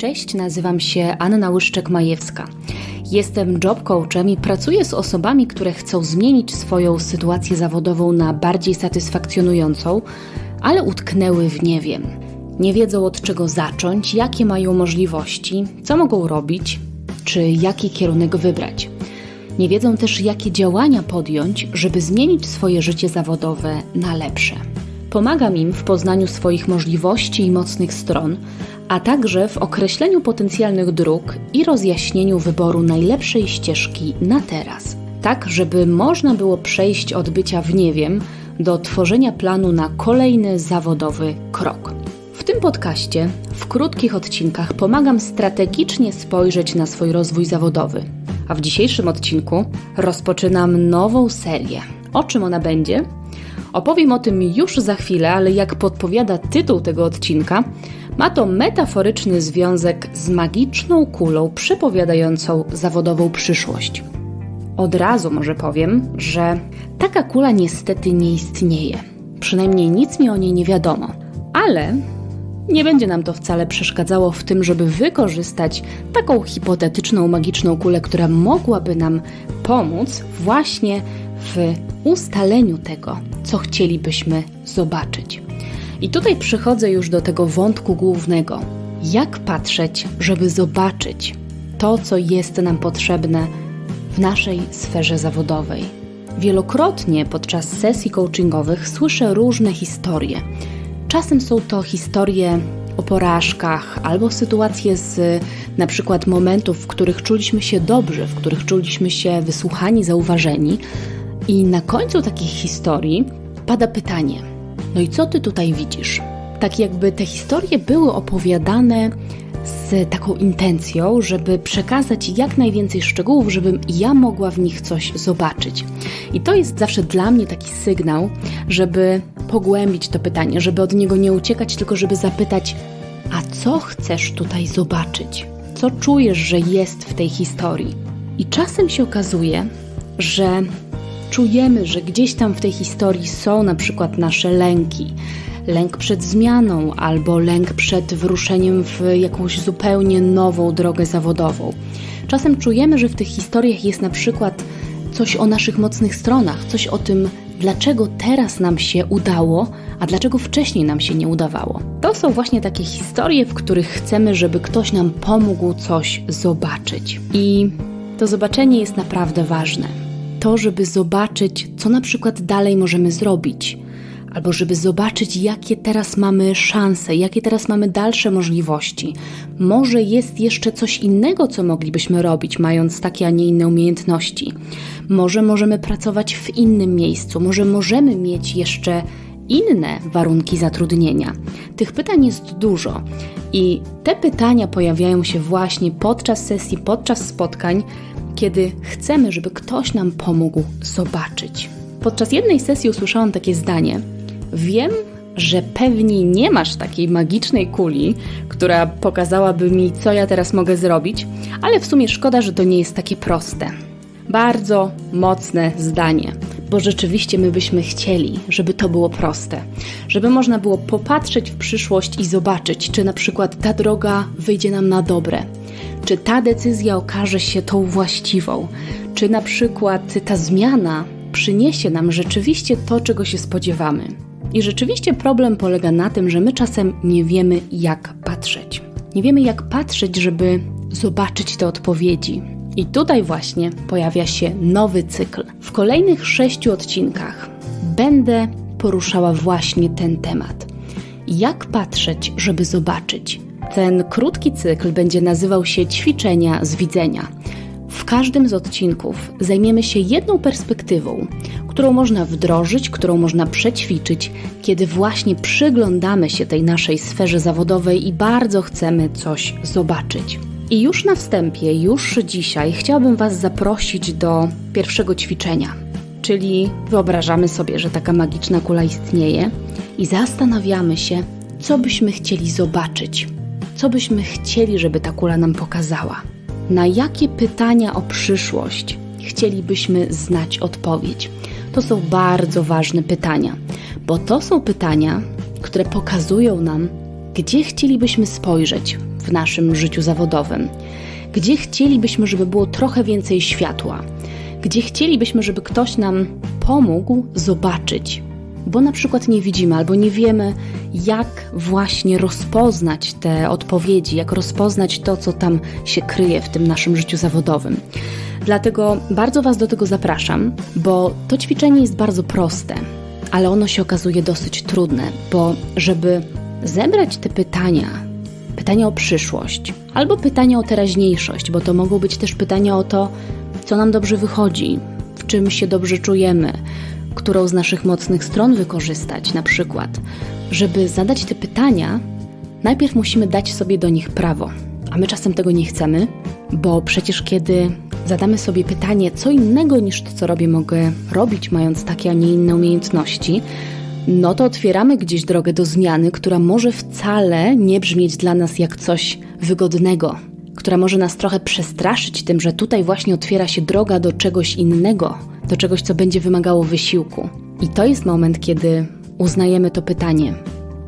Cześć, nazywam się Anna Łyszczek-Majewska. Jestem job coachem i pracuję z osobami, które chcą zmienić swoją sytuację zawodową na bardziej satysfakcjonującą, ale utknęły w nie wiem. Nie wiedzą od czego zacząć, jakie mają możliwości, co mogą robić, czy jaki kierunek wybrać. Nie wiedzą też, jakie działania podjąć, żeby zmienić swoje życie zawodowe na lepsze. Pomagam im w poznaniu swoich możliwości i mocnych stron, a także w określeniu potencjalnych dróg i rozjaśnieniu wyboru najlepszej ścieżki na teraz. Tak, żeby można było przejść od bycia w nie wiem do tworzenia planu na kolejny zawodowy krok. W tym podcaście, w krótkich odcinkach, pomagam strategicznie spojrzeć na swój rozwój zawodowy. A w dzisiejszym odcinku rozpoczynam nową serię. O czym ona będzie? Opowiem o tym już za chwilę, ale jak podpowiada tytuł tego odcinka, ma to metaforyczny związek z magiczną kulą przepowiadającą zawodową przyszłość. Od razu może powiem, że taka kula niestety nie istnieje. Przynajmniej nic mi o niej nie wiadomo. Ale nie będzie nam to wcale przeszkadzało w tym, żeby wykorzystać taką hipotetyczną, magiczną kulę, która mogłaby nam pomóc właśnie w ustaleniu tego, co chcielibyśmy zobaczyć. I tutaj przychodzę już do tego wątku głównego. Jak patrzeć, żeby zobaczyć to, co jest nam potrzebne w naszej sferze zawodowej? Wielokrotnie podczas sesji coachingowych słyszę różne historie. Czasem są to historie o porażkach albo sytuacje z na przykład momentów, w których czuliśmy się dobrze, w których czuliśmy się wysłuchani, zauważeni. I na końcu takich historii pada pytanie: No i co ty tutaj widzisz? Tak jakby te historie były opowiadane z taką intencją, żeby przekazać jak najwięcej szczegółów, żebym ja mogła w nich coś zobaczyć. I to jest zawsze dla mnie taki sygnał, żeby pogłębić to pytanie, żeby od niego nie uciekać, tylko żeby zapytać: A co chcesz tutaj zobaczyć? Co czujesz, że jest w tej historii? I czasem się okazuje, że czujemy, że gdzieś tam w tej historii są na przykład nasze lęki. Lęk przed zmianą albo lęk przed wyruszeniem w jakąś zupełnie nową drogę zawodową. Czasem czujemy, że w tych historiach jest na przykład coś o naszych mocnych stronach, coś o tym, dlaczego teraz nam się udało, a dlaczego wcześniej nam się nie udawało. To są właśnie takie historie, w których chcemy, żeby ktoś nam pomógł coś zobaczyć. I to zobaczenie jest naprawdę ważne to, żeby zobaczyć, co na przykład dalej możemy zrobić, albo żeby zobaczyć, jakie teraz mamy szanse, jakie teraz mamy dalsze możliwości. Może jest jeszcze coś innego, co moglibyśmy robić, mając takie, a nie inne umiejętności. Może możemy pracować w innym miejscu, może możemy mieć jeszcze inne warunki zatrudnienia. Tych pytań jest dużo i te pytania pojawiają się właśnie podczas sesji, podczas spotkań kiedy chcemy, żeby ktoś nam pomógł zobaczyć. Podczas jednej sesji usłyszałam takie zdanie: Wiem, że pewnie nie masz takiej magicznej kuli, która pokazałaby mi, co ja teraz mogę zrobić, ale w sumie szkoda, że to nie jest takie proste. Bardzo mocne zdanie, bo rzeczywiście my byśmy chcieli, żeby to było proste, żeby można było popatrzeć w przyszłość i zobaczyć, czy na przykład ta droga wyjdzie nam na dobre, czy ta decyzja okaże się tą właściwą, czy na przykład ta zmiana przyniesie nam rzeczywiście to, czego się spodziewamy. I rzeczywiście problem polega na tym, że my czasem nie wiemy, jak patrzeć. Nie wiemy, jak patrzeć, żeby zobaczyć te odpowiedzi. I tutaj właśnie pojawia się nowy cykl. W kolejnych sześciu odcinkach będę poruszała właśnie ten temat. Jak patrzeć, żeby zobaczyć? Ten krótki cykl będzie nazywał się Ćwiczenia z widzenia. W każdym z odcinków zajmiemy się jedną perspektywą, którą można wdrożyć, którą można przećwiczyć, kiedy właśnie przyglądamy się tej naszej sferze zawodowej i bardzo chcemy coś zobaczyć. I już na wstępie, już dzisiaj chciałabym Was zaprosić do pierwszego ćwiczenia. Czyli wyobrażamy sobie, że taka magiczna kula istnieje i zastanawiamy się, co byśmy chcieli zobaczyć co byśmy chcieli, żeby ta kula nam pokazała? Na jakie pytania o przyszłość chcielibyśmy znać odpowiedź? To są bardzo ważne pytania, bo to są pytania, które pokazują nam, gdzie chcielibyśmy spojrzeć, w naszym życiu zawodowym? Gdzie chcielibyśmy, żeby było trochę więcej światła? Gdzie chcielibyśmy, żeby ktoś nam pomógł zobaczyć? Bo na przykład nie widzimy albo nie wiemy, jak właśnie rozpoznać te odpowiedzi, jak rozpoznać to, co tam się kryje w tym naszym życiu zawodowym. Dlatego bardzo Was do tego zapraszam, bo to ćwiczenie jest bardzo proste, ale ono się okazuje dosyć trudne, bo żeby zebrać te pytania, pytania o przyszłość albo pytania o teraźniejszość, bo to mogą być też pytania o to, co nam dobrze wychodzi, w czym się dobrze czujemy, którą z naszych mocnych stron wykorzystać, na przykład. Żeby zadać te pytania, najpierw musimy dać sobie do nich prawo, a my czasem tego nie chcemy, bo przecież kiedy zadamy sobie pytanie, co innego niż to, co robię, mogę robić, mając takie, a nie inne umiejętności, no to otwieramy gdzieś drogę do zmiany, która może wcale nie brzmieć dla nas jak coś wygodnego, która może nas trochę przestraszyć tym, że tutaj właśnie otwiera się droga do czegoś innego, do czegoś, co będzie wymagało wysiłku. I to jest moment, kiedy uznajemy to pytanie,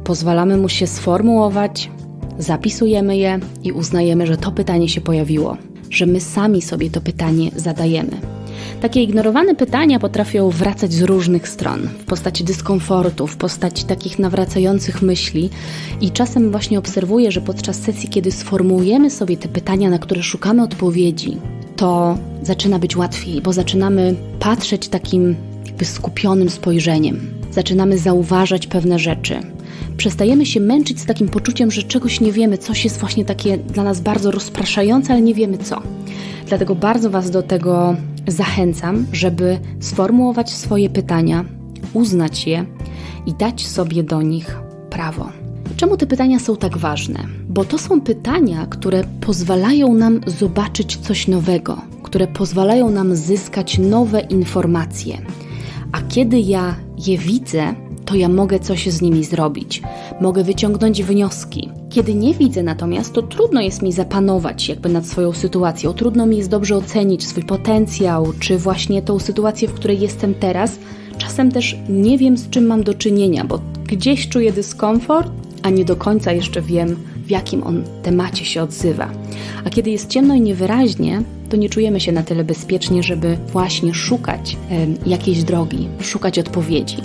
pozwalamy mu się sformułować, zapisujemy je i uznajemy, że to pytanie się pojawiło, że my sami sobie to pytanie zadajemy. Takie ignorowane pytania potrafią wracać z różnych stron, w postaci dyskomfortu, w postaci takich nawracających myśli, i czasem właśnie obserwuję, że podczas sesji, kiedy sformułujemy sobie te pytania, na które szukamy odpowiedzi, to zaczyna być łatwiej, bo zaczynamy patrzeć takim jakby skupionym spojrzeniem. Zaczynamy zauważać pewne rzeczy. Przestajemy się męczyć z takim poczuciem, że czegoś nie wiemy, coś jest właśnie takie dla nas bardzo rozpraszające, ale nie wiemy co. Dlatego bardzo Was do tego zachęcam, żeby sformułować swoje pytania, uznać je i dać sobie do nich prawo. Czemu te pytania są tak ważne? Bo to są pytania, które pozwalają nam zobaczyć coś nowego, które pozwalają nam zyskać nowe informacje. A kiedy ja je widzę, to ja mogę coś z nimi zrobić. Mogę wyciągnąć wnioski. Kiedy nie widzę natomiast, to trudno jest mi zapanować jakby nad swoją sytuacją. Trudno mi jest dobrze ocenić swój potencjał, czy właśnie tą sytuację, w której jestem teraz. Czasem też nie wiem, z czym mam do czynienia, bo gdzieś czuję dyskomfort, a nie do końca jeszcze wiem, w jakim on temacie się odzywa. A kiedy jest ciemno i niewyraźnie, to nie czujemy się na tyle bezpiecznie, żeby właśnie szukać e, jakiejś drogi, szukać odpowiedzi.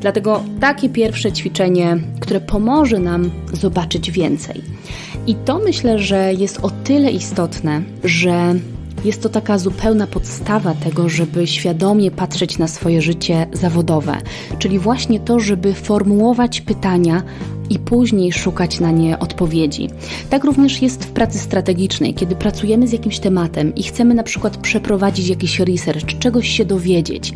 Dlatego takie pierwsze ćwiczenie, które pomoże nam zobaczyć więcej. I to myślę, że jest o tyle istotne, że jest to taka zupełna podstawa tego, żeby świadomie patrzeć na swoje życie zawodowe, czyli właśnie to, żeby formułować pytania i później szukać na nie odpowiedzi. Tak również jest w pracy strategicznej, kiedy pracujemy z jakimś tematem i chcemy na przykład przeprowadzić jakiś research, czegoś się dowiedzieć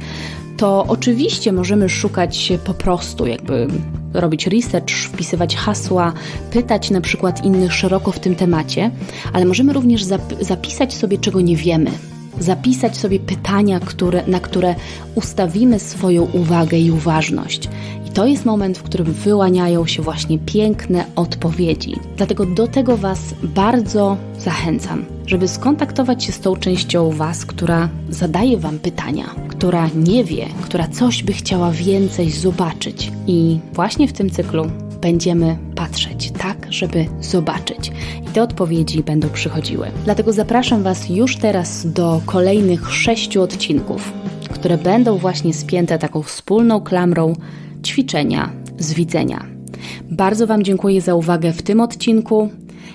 to oczywiście możemy szukać po prostu, jakby robić research, wpisywać hasła, pytać na przykład innych szeroko w tym temacie, ale możemy również zap zapisać sobie, czego nie wiemy. Zapisać sobie pytania, które, na które ustawimy swoją uwagę i uważność. To jest moment, w którym wyłaniają się właśnie piękne odpowiedzi. Dlatego do tego Was bardzo zachęcam, żeby skontaktować się z tą częścią Was, która zadaje Wam pytania, która nie wie, która coś by chciała więcej zobaczyć. I właśnie w tym cyklu będziemy patrzeć tak, żeby zobaczyć. I te odpowiedzi będą przychodziły. Dlatego zapraszam Was już teraz do kolejnych sześciu odcinków, które będą właśnie spięte taką wspólną klamrą ćwiczenia z widzenia. Bardzo Wam dziękuję za uwagę w tym odcinku.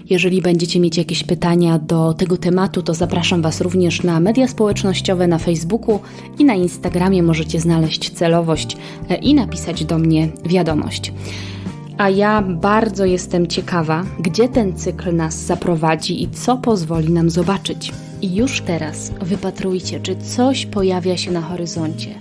Jeżeli będziecie mieć jakieś pytania do tego tematu, to zapraszam Was również na media społecznościowe na Facebooku i na Instagramie możecie znaleźć celowość e, i napisać do mnie wiadomość. A ja bardzo jestem ciekawa, gdzie ten cykl nas zaprowadzi i co pozwoli nam zobaczyć. I już teraz wypatrujcie, czy coś pojawia się na horyzoncie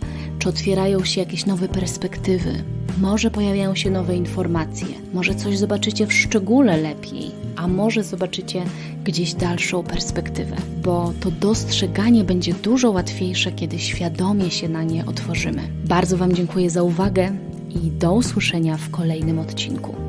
czy otwierają się jakieś nowe perspektywy, może pojawiają się nowe informacje, może coś zobaczycie w szczególe lepiej, a może zobaczycie gdzieś dalszą perspektywę, bo to dostrzeganie będzie dużo łatwiejsze, kiedy świadomie się na nie otworzymy. Bardzo Wam dziękuję za uwagę i do usłyszenia w kolejnym odcinku.